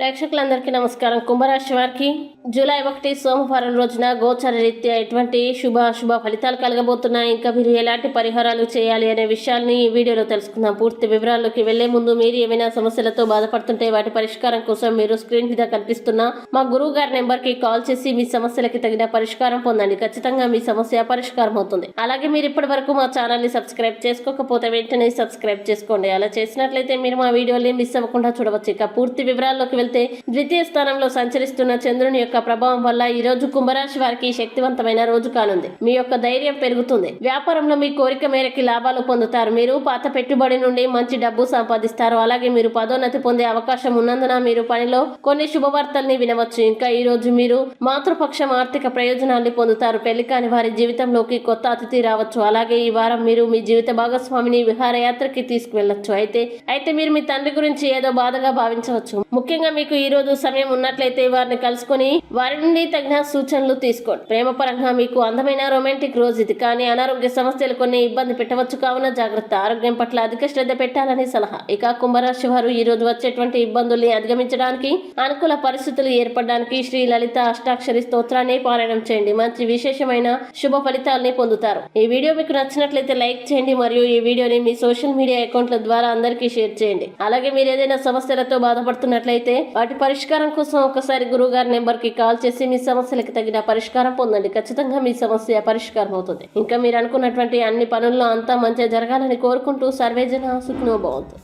ప్రేక్షకులందరికీ నమస్కారం. కుంభరాశి వారికి జూలై ఒకటి సోమవారం రోజున గోచర రీత్యా ఎటువంటి శుభ అశుభ ఫలితాలు కలగబోతున్నాయి? ఇంకా మీరు ఎలాంటి పరిహారాలు చేయాలి అనే విషయాల్ని ఈ వీడియోలో తెలుసుకుందాం. పూర్తి వివరాల్లోకి వెళ్ళే ముందు మీరు ఏమైనా సమస్యలతో బాధపడుతుంటే వాటి పరిష్కారం కోసం మీరు స్క్రీన్ మీద కనిపిస్తున్న మా గురువు గారి నెంబర్కి కాల్ చేసి మీ సమస్యలకి తగిన పరిష్కారం పొందండి. ఖచ్చితంగా మీ సమస్య పరిష్కారం అవుతుంది. అలాగే మీరు ఇప్పటి వరకు మా ఛానల్ని సబ్స్క్రైబ్ చేసుకోకపోతే వెంటనే సబ్స్క్రైబ్ చేసుకోండి. అలా చేసినట్లయితే మీరు మా వీడియోని మిస్ అవ్వకుండా చూడవచ్చు. ఇక పూర్తి వివరాల్లోకి వెళ్తే ద్వితీయ స్థానంలో సంచరిస్తున్న చంద్రుని యొక్క ప్రభావం వల్ల ఈ రోజు కుంభరాశి వారికి శక్తివంతమైన రోజు కానుంది. మీ యొక్క ధైర్యం పెరుగుతుంది. వ్యాపారంలో మీ కోరిక మేరకి లాభాలు పొందుతారు. మీరు పాత పెట్టుబడి నుండి మంచి డబ్బు సంపాదిస్తారు. అలాగే మీరు పదోన్నతి పొందే అవకాశం ఉన్నందున మీరు పనిలో కొన్ని శుభవార్తల్ని వినవచ్చు. ఇంకా ఈ రోజు మీరు మాతృపక్షం ఆర్థిక ప్రయోజనాన్ని పొందుతారు. పెళ్ళి కాని వారి జీవితంలోకి కొత్త అతిథి రావచ్చు. అలాగే ఈ వారం మీరు మీ జీవిత భాగస్వామిని విహారయాత్రకి తీసుకువెళ్ళొచ్చు. అయితే అయితే మీరు మీ తండ్రి గురించి ఏదో బాధగా భావించవచ్చు. ముఖ్యంగా మీకు ఈ రోజు సమయం ఉన్నట్లయితే వారిని కలుసుకొని వారి నుండి తగిన సూచనలు తీసుకోండి. ప్రేమపరంగా మీకు అందమైన రొమాంటిక్ రోజు ఇది. కానీ అనారోగ్య సమస్యలు కొన్ని ఇబ్బంది పెట్టవచ్చు. కావున జాగ్రత్త. ఆరోగ్యం పట్ల అధిక శ్రద్ధ పెట్టాలని సలహా. ఇక కుంభరాశి వారు ఈ రోజు వచ్చేటువంటి ఇబ్బందుల్ని అధిగమించడానికి అనుకూల పరిస్థితులు ఏర్పడడానికి శ్రీ లలిత అష్టాక్షరి స్తోత్రాన్ని పారాయణం చేయండి. మంచి విశేషమైన శుభ ఫలితాలని పొందుతారు. ఈ వీడియో మీకు నచ్చినట్లయితే లైక్ చేయండి. మరియు ఈ వీడియోని మీ సోషల్ మీడియా అకౌంట్ల ద్వారా అందరికీ షేర్ చేయండి. అలాగే మీరు ఏదైనా సమస్యలతో బాధపడుతున్నట్లయితే వాటి పరిష్కారం కోసం ఒకసారి గురువు గారి నెంబర్ కి కాల్ చేసి మీ సమస్యలకు తగిన పరిష్కారం పొందండి. ఖచ్చితంగా మీ సమస్య పరిష్కారం అవుతుంది. ఇంకా మీరు అనుకున్నటువంటి అన్ని పనుల్లో అంతా మంచిగా జరగాలని కోరుకుంటూ సర్వేజన సుఖనో బాగుంటుంది